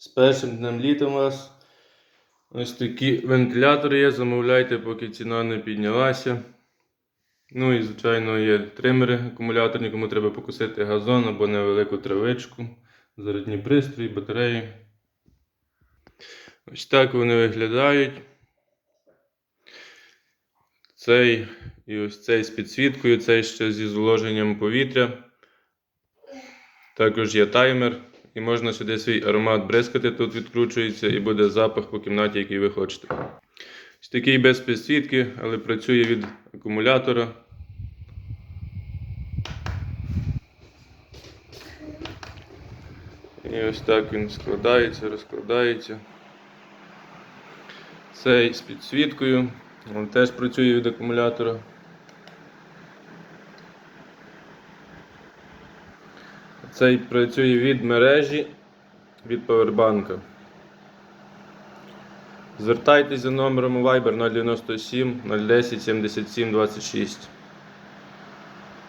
З першим днем літа у вас ось такі вентилятори є. Замовляйте, поки ціна не піднялася. Ну і, звичайно, є тримери акумуляторні, кому треба покусити газон або невелику травичку, зарядні пристрої, батареї. Ось так вони виглядають. Цей і ось цей з підсвіткою, цей ще зі зложенням повітря. Також є таймер, і можна сюди свій аромат бризкати, тут відкручується і буде запах по кімнаті, який ви хочете. Ось такий без підсвітки, але працює від акумулятора. І ось так він складається, розкладається. Цей з підсвіткою. Він теж працює від акумулятора. Цей працює від мережі, від павербанка. Звертайтеся за номером Viber 097 010 77 26.